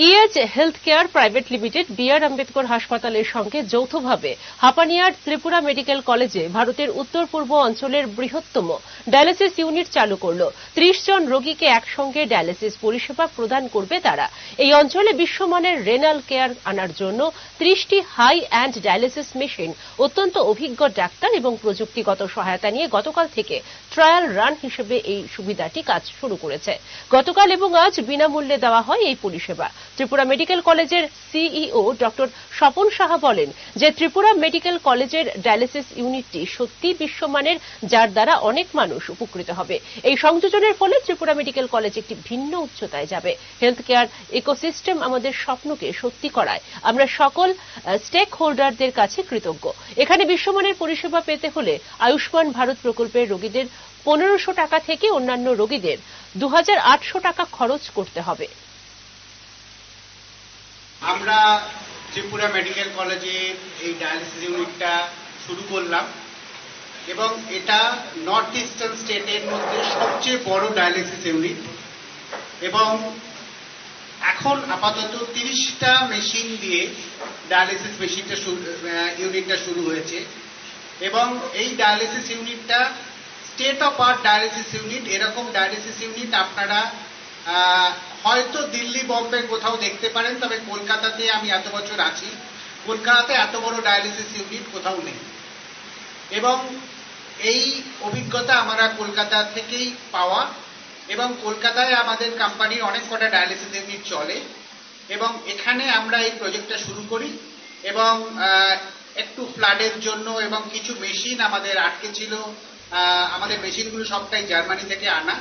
EH health care private limited B R Ambedkar হাসপাতালের সঙ্গে যৌথভাবে হাপানিয়ার ত্রিপুরা মেডিকেল কলেজে ভারতের উত্তর পূর্ব অঞ্চলের বৃহত্তম ডায়ালিসিস ইউনিট চালু করল। ত্রিশ জন রোগীকে একসঙ্গে ডায়ালিসিস পরিষেবা প্রদান করবে তারা। এই অঞ্চলে বিশ্বমানের রেনাল কেয়ার আনার জন্য ত্রিশটি হাই অ্যান্ড ডায়ালিসিস মেশিন অত্যন্ত অভিজ্ঞ ডাক্তার এবং প্রযুক্তিগত সহায়তা নিয়ে গতকাল থেকে ট্রায়াল রান হিসেবে এই সুবিধাটি কাজ শুরু করেছে। গতকাল এবং আজ বিনামূল্যে দেওয়া হয় এই পরিষেবা। ত্রিপুরা মেডিকেল কলেজের সিইও ডক্টর স্বপন সাহা বলেন যে ত্রিপুরা মেডিকেল কলেজের ডায়ালিসিস ইউনিটটি সত্যি বিশ্বমানের, যার দ্বারা অনেক মানুষ উপকৃত হবে। এই সংযোজনের ফলে ত্রিপুরা মেডিকেল কলেজ একটি ভিন্ন উচ্চতায় যাবে। হেলথ কেয়ার ইকোসিস্টেম আমাদের স্বপ্নকে সত্যি করায়। আমরা সকল স্টেক হোল্ডারদের কাছে কৃতজ্ঞ। এখানে বিশ্বমানের পরিষেবা পেতে হলে আয়ুষ্মান ভারত প্রকল্পের রোগীদের পনেরোশো টাকা থেকে অন্যান্য রোগীদের দু হাজার আটশো টাকা খরচ করতে হবে। আমরা ত্রিপুরা মেডিকেল কলেজে এই ডায়ালিসিস ইউনিটটা শুরু করলাম। এবং এটা নর্থ ইস্টার্ন স্টেটের মধ্যে সবচেয়ে বড় ডায়ালিসিস ইউনিট এবং এখন আপাতত তিরিশটা মেশিন দিয়ে ডায়ালিসিস মেশিনটা ইউনিটটা শুরু হয়েছে। এবং এই ডায়ালিসিস ইউনিটটা state of art dialysis unit এরকম ডায়ালিসিস ইউনিট আপনারা হয়তো দিল্লি বম্বে কোথাও দেখতে পারেন, তবে কলকাতাতে আমি এত বছর আছি। কলকাতাতে এত বড় ডায়ালিসিস ইউনিট কোথাও নেই। এবং এই অভিজ্ঞতা আমরা কলকাতা থেকেই পাওয়া এবং কলকাতায় আমাদের কোম্পানির অনেক কটা ডায়ালিসিস ইউনিট চলে এবং এখানে আমরা এই প্রজেক্টটা শুরু করি এবং একটু ফ্লাডের জন্য এবং কিছু মেশিন আমাদের আটকে ছিল আমাদের মেশিনগুলো সবটাই জার্মানি থেকে আনা।